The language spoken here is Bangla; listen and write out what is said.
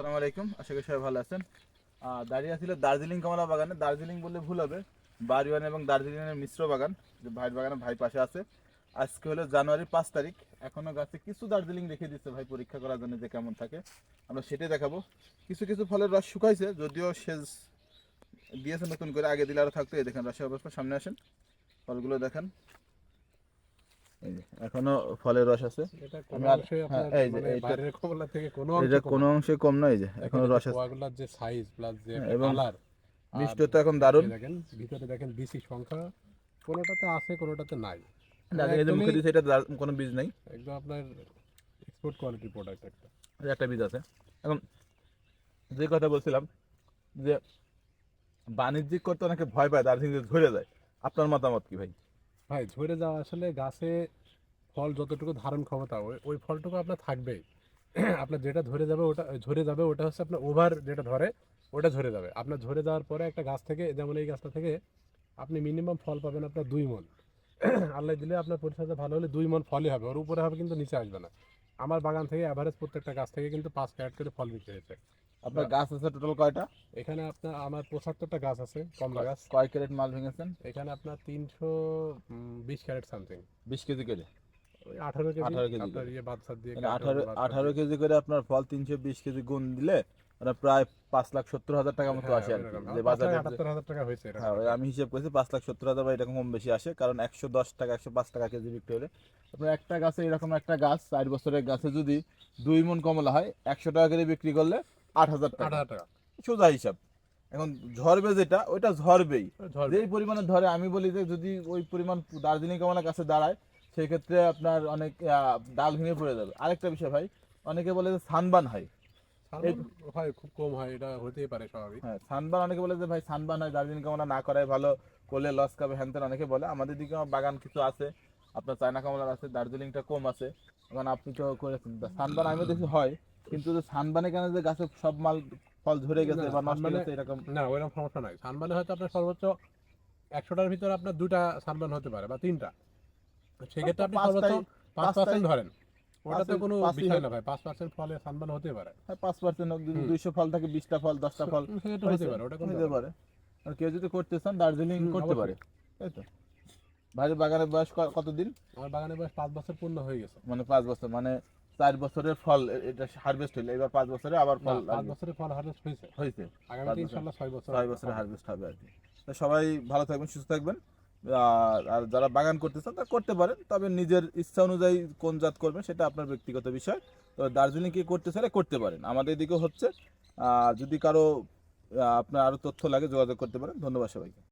আসসালামু আলাইকুম। আশা করি সবাই ভালো আছেন। দাঁড়িয়ে ছিল দার্জিলিং কমলা বাগানে। দার্জিলিং বললে ভুল হবে। বাড়িওয়ান এবং দার্জিলিংয়ের মিশ্র বাগান, যে ভাইয়ের বাগানে ভাই পাশে আছে। আজকে হলো জানুয়ারি পাঁচ তারিখ। এখনও গাছে কিছু দার্জিলিং রেখে দিচ্ছে ভাই, পরীক্ষা করার জন্য যে কেমন থাকে। আমরা সেটাই দেখাবো। কিছু কিছু ফলের রস শুকাইছে, যদিও সেচ দিয়েছে নতুন করে। আগে দিলে আরও থাকতো। এই দেখেন, রসের অবস্থা সামনে আসেন। ফলগুলো দেখেন। এখনও ফলের রস আছে। এটা কোনো অংশে হ্যাঁ, এই মানে কোনো অংশে কম নয় যে এখনও রস আছে। যে সাইজ প্লাস যে কালার মিষ্টতা এখন দারুণ। দেখেন ভিতরে দেখেন বিসি সংখ্যা কোনোটাতে আছে কোনোটাতে নাই। দার্জিলিং যে মুখে দিয়েছে এটা কোনো বীজ নেই। একদম আপনার এক্সপোর্ট কোয়ালিটির প্রোডাক্ট একটা। একটা বীজ আছে। এখন যে কথা বলছিলাম যে বাণিজ্যিক করতে অনেকে ভয় পায় দার্জিলিং ধরে যায়। আপনার মতামত কি ভাই? ভাই, ঝরে যাওয়া আসলে গাছে ফল যতটুকু ধারণ ক্ষমতা, ওই ওই ফলটুকু আপনার থাকবেই। আপনার যেটা ধরে যাবে ওটা, ঝরে যাবে ওটা হচ্ছে আপনার ওভার যেটা ধরে, ওটা ঝরে যাবে। আপনার ঝরে যাওয়ার পরে একটা গাছ থেকে, যেমন এই গাছটা থেকে আপনি মিনিমাম ফল পাবেন আপনার দুই মন। আল্লাহ দিলে আপনার পরিচর্যা ভালো হলে দুই মন ফলই হবে, ওর উপরে হবে কিন্তু নিচে আসবে না। আমার বাগান থেকে অ্যাভারেজ প্রত্যেকটা গাছ থেকে কিন্তু পাঁচ ক্যারেট করে ফল বিক্রি হয়েছে। আপনার গাছ আছে টোটাল কয়টা? এখানে আপনার আমার পঁচাত্তরটা গাছ আছে কমলা গাছ। কয় ক্যারেট মাল ভেঙেছেন? এখানে আপনার তিনশো বিশ ক্যারেট সামথিং বিশ কেজি করে? আঠারো কেজি 18 কেজি আপনার ইয়ে বাদশার দিয়ে আঠারো আঠারো কেজি করে আপনার ফল তিনশো বিশ কেজি গুণ দিলে মানে প্রায় পাঁচ লাখ সত্তর হাজার টাকা মতো হ্যাঁ, আসে আর যে বাজারে হাজার টাকা হয়েছে। হ্যাঁ আমি হিসেব করেছি পাঁচ লাখ সত্তর হাজার বা এরকম কম বেশি আসে কারণ একশো দশ টাকা একশো পাঁচ টাকা কেজি বিক্রি হলে। আপনার একটা গাছে এরকম একটা গাছ চার বছরের গাছে যদি দুই মন কমলা হয় একশো টাকা করে বিক্রি করলে আট হাজার আট টাকা। সোজা হিসাব। এখন ঝরবে যেটা ওইটা ঝরবেই। যেই পরিমাণে ধরে আমি বলি যে যদি ওই পরিমাণ দার্জিলিং গাছে দাঁড়ায় সেই ক্ষেত্রে আপনার অনেক ডাল ভেঙে পড়ে যাবে। আরেকটা বিষয় ভাই অনেকে বলে যে সানবান হয়। হয় খুব কম হয় এটা হতেই পারে স্বাভাবিক। হ্যাঁ সানবান অনেকে বলে যে ভাই সানবান হয় দার্জিলিং কমলা না করাই ভালো করলে লস খাবে হ্যান অনেকে বলে। আমাদের দিকে বাগান কিছু আছে আপনার চায়না কমলার আছে দার্জিলিংটা কম আছে। এখন আপনি তো করেছেন। সানবান আমি দেখি হয় কিন্তু সানবানে কেন যে গাছে সব মাল ফল ঝরে গেছে বা নষ্ট গেছে এরকম? না ওইরকম সমস্যা নাই। সানবানে হয়তো আপনার সর্বোচ্চ একশোটার ভিতরে আপনার দুটা সানবান হতে পারে বা তিনটা। সেক্ষেত্রে আপনি সর্বোচ্চ পাঁচ পার্সেন্ট ধরেন। ওটাতে কোনো বিষয় না ভাই পাঁচ পার্সেন্ট ফলে সানবান হতে পারে। হ্যাঁ পাঁচ পার্সেন্ট হুম। দুইশো ফল থাকে বিশটা ফল দশটা ফল সেটা হতে পারে ওটা কোনো হতে পারে। আর কেউ যদি করতে চান দার্জিলিং করতে পারে। তাই তো। ভাইয়ের বাগানের বয়স কতদিন। আমার বাগানে বয়স পাঁচ বছর পূর্ণ হয়ে গেছে। মানে পাঁচ বছর মানে চার বছরের ফল এটা হারভেস্ট হইল। এবার পাঁচ বছরে আবার ফল পাঁচ। বছরের ফল হারভেস্ট হয়েছে। হয়েছে। আগামী বছর। ইনশাল্লাহ ছয় বছর ছয় বছরে হারভেস্ট হবে আর কি। তো সবাই ভালো থাকবেন সুস্থ থাকবেন। আর যারা বাগান করতে চান তারা করতে পারেন তবে নিজের ইচ্ছা অনুযায়ী কোন জাত করবেন সেটা আপনার ব্যক্তিগত বিষয়। তো দার্জিলিং কি করতে চাইলে করতে পারেন। আমাদের এদিকে হচ্ছে যদি কারও আপনার আরও তথ্য লাগে যোগাযোগ করতে পারেন। ধন্যবাদ সবাইকে।